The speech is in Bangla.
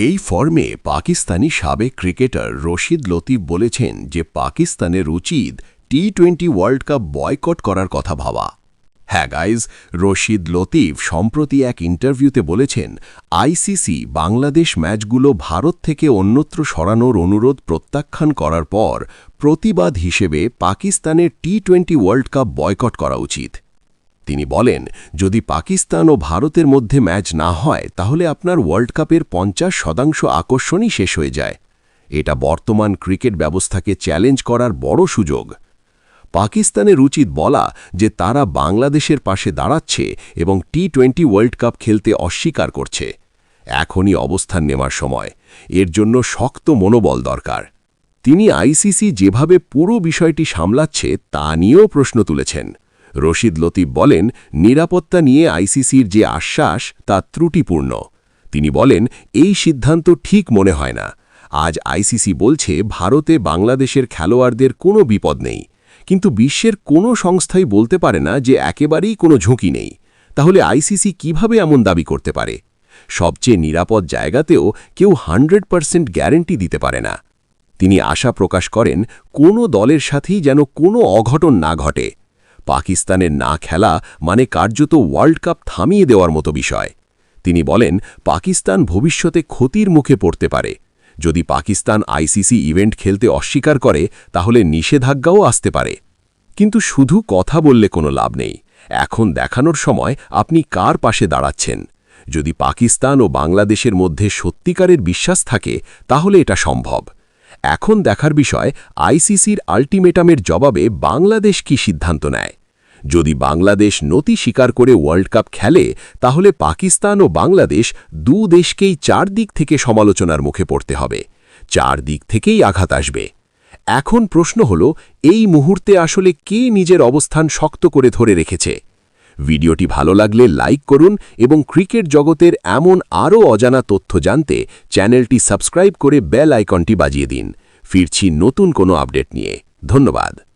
এই ফর্মে পাকিস্তানি সাবেক ক্রিকেটার রশিদ লতিফ বলেছেন যে পাকিস্তানের উচিত T twenty World Cup boycott করার কথা ভাবা। হ্যাঁ গাইজ রশিদ লতিফ সম্প্রতি এক ইন্টারভিউতে বলেছেন আইসিসি বাংলাদেশ ম্যাচগুলো ভারত থেকে অন্যত্র সরানোর অনুরোধ প্রত্যাখ্যান করার পর প্রতিবাদ হিসেবে পাকিস্তানের T twenty World Cup boycott করা উচিত। তিনি বলেন, যদি পাকিস্তান ও ভারতের মধ্যে ম্যাচ না হয়, তাহলে আপনার ওয়ার্ল্ড কাপের পঞ্চাশ শতাংশ আকর্ষণই শেষ হয়ে যায়। এটা বর্তমান ক্রিকেট ব্যবস্থাকে চ্যালেঞ্জ করার বড় সুযোগ। পাকিস্তানের উচিত বলা যে তারা বাংলাদেশের পাশে দাঁড়াচ্ছে এবং টি টোয়েন্টি ওয়ার্ল্ড কাপ খেলতে অস্বীকার করছে। এখনই অবস্থান নেওয়ার সময়। এর জন্য শক্ত মনোবল দরকার। তিনি আইসিসি যেভাবে পুরো বিষয়টি সামলাচ্ছে, তা নিয়েও প্রশ্ন তুলেছেন। রশিদ লতিফ বলেন, নিরাপত্তা নিয়ে আইসিসির যে আশ্বাস, তা ত্রুটিপূর্ণ। তিনি বলেন, এই সিদ্ধান্ত ঠিক মনে হয় না। আজ আইসিসি বলছে, ভারতে বাংলাদেশের খেলোয়াড়দের কোনো বিপদ নেই। কিন্তু বিশ্বের কোনো সংস্থাই বলতে পারে না যে একেবারেই কোনো ঝুঁকি নেই। তাহলে আইসিসি কীভাবে এমন দাবি করতে পারে? সবচেয়ে নিরাপদ জায়গাতেও কেউ হান্ড্রেড পারসেন্ট গ্যারেন্টি দিতে পারে না। তিনি আশা প্রকাশ করেন, কোনো দলের সাথেই যেন কোনো অঘটন না ঘটে। পাকিস্তানের না খেলা মানে কার্যত ওয়ার্ল্ড কাপ থামিয়ে দেওয়ার মতো বিষয়। তিনি বলেন, পাকিস্তান ভবিষ্যতে ক্ষতির মুখে পড়তে পারে। যদি পাকিস্তান আইসিসি ইভেন্ট খেলতে অস্বীকার করে, তাহলে নিষেধাজ্ঞাও আসতে পারে। কিন্তু শুধু কথা বললে কোনো লাভ নেই। এখন দেখানোর সময় আপনি কার পাশে দাঁড়াচ্ছেন? যদি পাকিস্তান ও বাংলাদেশের মধ্যে সত্যিকারের বিশ্বাস থাকে, তাহলে এটা সম্ভব। এখন দেখার বিষয়, আইসিসির আল্টিমেটামের জবাবে বাংলাদেশ কি সিদ্ধান্ত নেয়? যদি বাংলাদেশ নতি স্বীকার করে ওয়ার্ল্ড কাপ খেলে, তাহলে পাকিস্তান ও বাংলাদেশ দু দেশকেই চার দিক থেকে সমালোচনার মুখে পড়তে হবে। চার দিক থেকেই আঘাত আসবে। এখন প্রশ্ন হল, এই মুহূর্তে আসলে কে নিজের অবস্থান শক্ত করে ধরে রেখেছে? ভিডিওটি ভালো লাগলে লাইক করুন এবং ক্রিকেট জগতের এমন আরও অজানা তথ্য জানতে চ্যানেলটি সাবস্ক্রাইব করে বেল আইকনটি বাজিয়ে দিন। ফিরছি নতুন কোনো আপডেট নিয়ে। ধন্যবাদ।